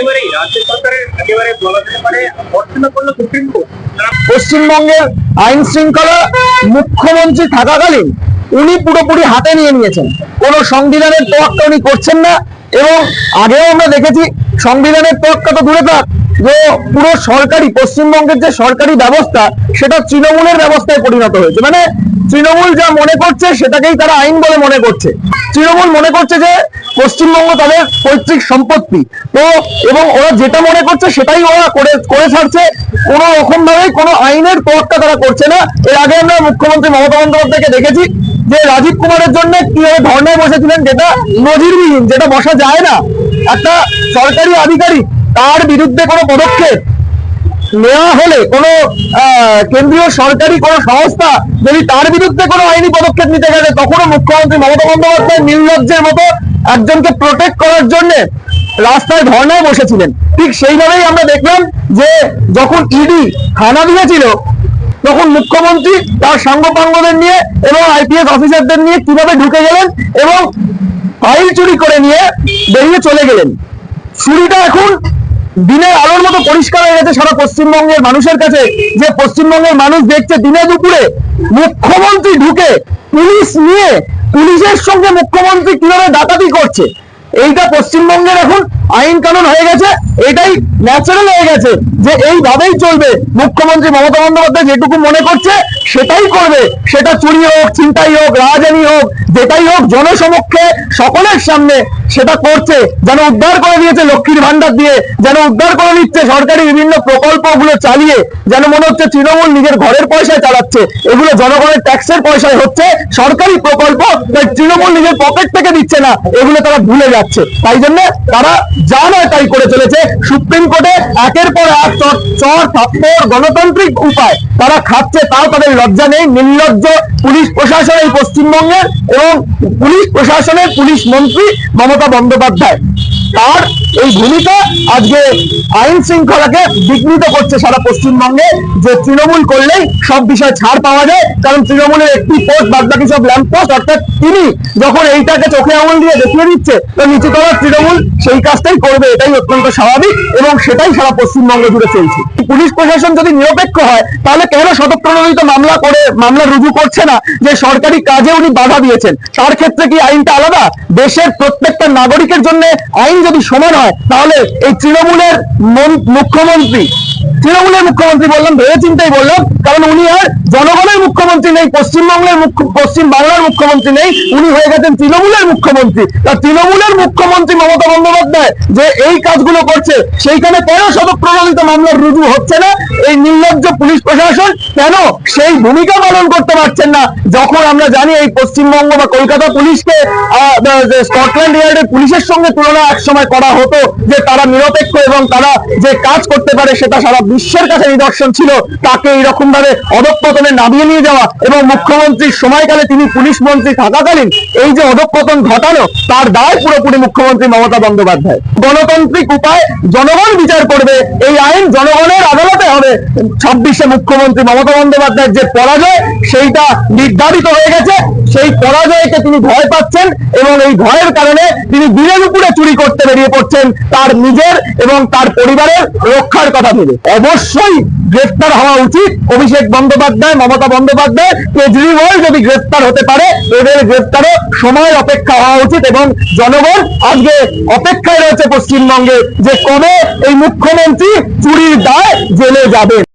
একেবারেই রাজ্য সরকারের একেবারে বলা যেতে পারে করল সুপ্রিম কোর্ট পশ্চিমবঙ্গের আইন শৃঙ্খলা মুখ্যমন্ত্রী থাকাকালীন উনি পুরোপুরি হাতে নিয়ে নিয়েছেন। কোন সংবিধানের তোয়াক্কা উনি করছেন না এবং আগেও আমরা দেখেছি সংবিধানের তোয়াক্কা তো দূরে থাক, যে পুরো সরকারি, পশ্চিমবঙ্গের যে সরকারি ব্যবস্থা, সেটা তৃণমূলের ব্যবস্থায় পরিণত হয়েছে। মানে তৃণমূল যা মনে করছে, সেটাকেই তারা আইন বলে মনে করছে। তৃণমূল মনে করছে যে পশ্চিমবঙ্গ তাদের পৈতৃক সম্পত্তি। তো এবং ওরা যেটা মনে করছে সেটাই ওরা করে করে ছাড়ছে। কোনো রকম ভাবে কোনো আইনের তোয়াক্কা তারা করছে না। এর আগে আমরা মুখ্যমন্ত্রী মমতা বন্দ্যোপাধ্যায়কে দেখেছি যে রাজীব কুমারের জন্য কীভাবে ধর্নায় বসেছিলেন যেটা নজিরবিহীন, যেটা বসা যায় না। একটা সরকারি আধিকারিক, তার বিরুদ্ধে কোনো পদক্ষেপ নেওয়া হলে, কোনো কেন্দ্রীয় সরকারি কোনো সংস্থা যদি তার বিরুদ্ধে কোনো আইনি পদক্ষেপ নিতে গেলে তখনও মুখ্যমন্ত্রী মমতা বন্দ্যোপাধ্যায় নির্লজ্জের মতো একজনকে প্রোটেক্ট করার জন্য রাস্তায় ধর্নায় বসেছিলেন। ঠিক সেইভাবেই আমরা দেখলাম যে যখন ইডি হানা দিয়েছিল, তখন মুখ্যমন্ত্রী তার সাঙ্গপাঙ্গদের নিয়ে এবং আইপিএস অফিসারদের নিয়ে কীভাবে ঢুকে গেলেন এবং ফাইল চুরি করে নিয়ে বেরিয়ে চলে গেলেন। ছুরিটা এখন দিনের আলোর মতো পরিষ্কার হয়ে গেছে সারা পশ্চিমবঙ্গের মানুষের কাছে, যে পশ্চিমবঙ্গের মানুষ দেখছে দিনে দুপুরে মুখ্যমন্ত্রী ঢুকে পুলিশ নিয়ে পুলিশের সঙ্গে মুখ্যমন্ত্রী কীভাবে ডাকাতি করছে? এইটা পশ্চিমবঙ্গের এখন আইন কানুন হয়ে গেছে, এটাই ন্যাচারাল হয়ে গেছে যে এইভাবেই চলবে। মুখ্যমন্ত্রী মমতা বন্দ্যোপাধ্যায় যেটুকু মনে করছে, সেটাই করবে। সেটা চুরি হোক, ছিনতাই হোক রাজানি হোক, যেটাই হোক, জনসমক্ষে সকলের সামনে সেটা করছে, যেন উদ্ধার করে দিয়েছে লক্ষ্মীর ভান্ডার দিয়ে, যেন উদ্ধার করে দিচ্ছে সরকারি বিভিন্ন প্রকল্পগুলো চালিয়ে, যেন মনে হচ্ছে তৃণমূল নিজের ঘরের পয়সায় চালাচ্ছে। এগুলো জনগণের ট্যাক্সের পয়সায় হচ্ছে, সরকারি প্রকল্প, তাই তৃণমূল নিজের পকেট থেকে দিচ্ছে না, এগুলো তারা ভুলে যাচ্ছে। তাই জন্য তারা যা নয় তাই করে চলেছে। সুপ্রিম কোর্টে একের পর এক চর থাপ্পড় গণতান্ত্রিক উপায় তারা খাচ্ছে, তাও তাদের লজ্জা নেই। নির্লজ্জ পুলিশ প্রশাসন এই পশ্চিমবঙ্গের এবং পুলিশ প্রশাসনের পুলিশ মন্ত্রী মমতা বন্দ্যোপাধ্যায়। তার এই ভূমিকা আজকে আইন শৃঙ্খলাকে বিঘ্নিত করছে সারা পশ্চিমবঙ্গে, যে তৃণমূল করলেই সব বিষয় ছাড় পাওয়া যায়। কারণ তৃণমূলের একটি পোস্ট বাদ বাকি সব ল্যাম্প পোস্ট অর্থাৎ তিনি যখন এইটাকে চোখে আঙুল দিয়ে দেখিয়ে দিচ্ছে, তো নিচুতলার তৃণমূল সেই কাজটাই করবে, এটাই অত্যন্ত স্বাভাবিক এবং সেটাই সারা পশ্চিমবঙ্গ জুড়ে চলছে। পুলিশ প্রশাসন যদি নিরপেক্ষ হয়, তাহলে কেন শতপ্রণোদিত মামলা করে, মামলা রুজু করছে না? যে সরকারি কাজে উনি বাধা দিয়েছেন। তার ক্ষেত্রে কি আইনটা আলাদা? দেশের প্রত্যেকটা নাগরিকের জন্য আইন যদি সমান হয়, তাহলে এই তৃণমূলের মুখ্যমন্ত্রী তৃণমূলের মুখ্যমন্ত্রী বললাম ভেবে চিন্তাই বললাম, কারণ উনি আর জনগণের মুখ্যমন্ত্রী নেই, পশ্চিমবঙ্গের পশ্চিম বাংলার মুখ্যমন্ত্রী নেই, উনি হয়ে গেছেন তৃণমূলের মুখ্যমন্ত্রী। তা তৃণমূলের মুখ্যমন্ত্রী মমতা বন্দ্যোপাধ্যায় যে এই কাজগুলো করছে, সেইখানে কেন শতপ্রণোদিত মামলা রুজু হচ্ছে না? এই নির্লজ্জ পুলিশ প্রশাসন কেন সেই ভূমিকা পালন করতে পারছেন না যখন আমরা জানি এই পশ্চিমবঙ্গ বা কলকাতা পুলিশকে স্কটল্যান্ড ইয়ার্ডের পুলিশের সঙ্গে তুলনা একসময় করা হতো যে তারা নিরপেক্ষ এবং তারা যে কাজ করতে পারে সেটা সারা বিশ্বের কাছে নিদর্শন ছিল, তাকে এইরকম ভাবে অধপতনে নামিয়ে নিয়ে যাওয়া এবং মুখ্যমন্ত্রীর সময়কালে তিনি পুলিশ মন্ত্রী থাকাকালীন এই যে অধপতন ঘটানো তার দায় পুরোপুরি মুখ্যমন্ত্রী মমতা বন্দ্যোপাধ্যায় গণতান্ত্রিক উপায়, জনগণ বিচার করবে, এই আইন জনগণের আদালতে হবে। ছাব্বিশে মুখ্যমন্ত্রী মমতা বন্দ্যোপাধ্যায়ের যে পরাজয়, সেইটা নির্ধারিত হয়ে গেছে। সেই পরাজয়কে তিনি ভয় পাচ্ছেন এবং এই ভয়ের কারণে তিনি দিনের উপরে চুরি করতে বেরিয়ে পড়ছেন তার নিজের এবং তার পরিবারের রক্ষার কথা ভেবে। অবশ্যই গ্রেফতার হওয়া উচিত। অভিষেক বন্দ্যোপাধ্যায়, মমতা বন্দ্যোপাধ্যায়, কেজরিওয়াল যদি গ্রেফতার হতে পারে, এদের গ্রেফতারও সময় অপেক্ষা হওয়া উচিত এবং জনগণ আজকে অপেক্ষায় রয়েছে পশ্চিমবঙ্গে যে কবে এই মুখ্যমন্ত্রী চুরির দায় জেলে যাবেন